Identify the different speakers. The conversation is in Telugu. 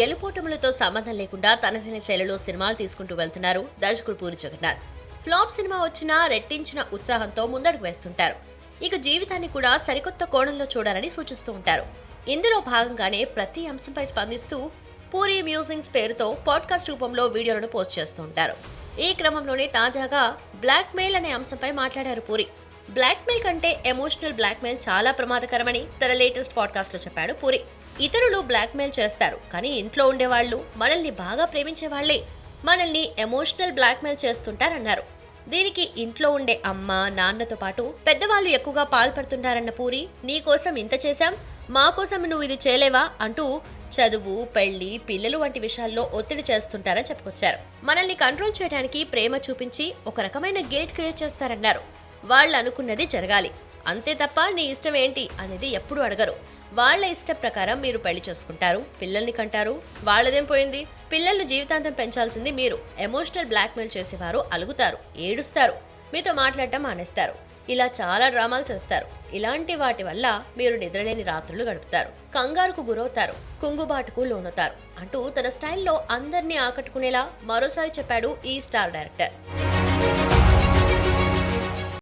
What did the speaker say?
Speaker 1: గెలుపోటములతో సంబంధం లేకుండా తనదైన శైలిలో సినిమాలు తీసుకుంటూ వెళ్తున్నారు దర్శకుడు పూరి జగన్నాథ్. ఫ్లాప్ సినిమా వచ్చినా రెట్టించిన ఉత్సాహంతో ముందడుగు వేస్తుంటారు. ఇక జీవితాన్ని కూడా సరికొత్త కోణంలో చూడాలని సూచిస్తూ ఉంటారు. ఇందులో భాగంగానే ప్రతి అంశంపై స్పందిస్తూ పూరి మ్యూజింగ్స్ పేరుతో పాడ్కాస్ట్ రూపంలో వీడియోలను పోస్ట్ చేస్తూ ఉంటారు. ఈ క్రమంలోనే తాజాగా బ్లాక్మెయిల్ అనే అంశంపై మాట్లాడారు పూరి. బ్లాక్మెయిల్ కంటే ఎమోషనల్ బ్లాక్మెయిల్ చాలా ప్రమాదకరమని తన లేటెస్ట్ పాడ్కాస్ట్లో చెప్పాడు పూరి. ఇతరులు బ్లాక్మెయిల్ చేస్తారు. కానీ ఇంట్లో ఉండేవాళ్ళు మనల్ని బాగా ప్రేమించే వాళ్ళే మనల్ని ఎమోషనల్ బ్లాక్మెయిల్ చేస్తుంటారన్నారు. దీనికి ఇంట్లో ఉండే అమ్మ నాన్నతో పాటు పెద్దవాళ్ళు ఎక్కువగా పాల్పడుతుంటారన్న పూరి నీకోసం ఇంత చేశాం? మా కోసం నువ్వు ఇది చేయలేవా? అంటూ చదువు పెళ్ళి పిల్లలు వంటి విషయాల్లో ఒత్తిడి చేస్తుంటారని చెప్పుకొచ్చారు. మనల్ని కంట్రోల్ చేయడానికి ప్రేమ చూపించి ఒక రకమైన గిల్ట్ క్రియేట్ చేస్తారన్నారు. వాళ్ళు అనుకున్నది జరగాలి. అంతే తప్ప నీ ఇష్టం ఏంటి అనేది ఎప్పుడూ అడగరు. వాళ్ళ ఇష్ట ప్రకారం మీరు పెళ్ళి చేసుకుంటారు పిల్లల్ని కంటారు వాళ్ళదేం పోయింది? పిల్లల్ని జీవితాంతం పెంచాల్సింది మీరు. ఎమోషనల్ బ్లాక్మెయిల్ చేసేవారు అలుగుతారు ఏడుస్తారు. మీతో మాట్లాడటం మానేస్తారు. ఇలా చాలా డ్రామాలు చేస్తారు. ఇలాంటి వాటి వల్ల మీరు నిద్రలేని రాత్రులు గడుపుతారు. కంగారుకు గురవుతారు. కుంగుబాటుకు లోనవుతారు. అంటూ తన స్టైల్లో అందరినీ ఆకట్టుకునేలా మరోసారి చెప్పాడు ఈ స్టార్ డైరెక్టర్.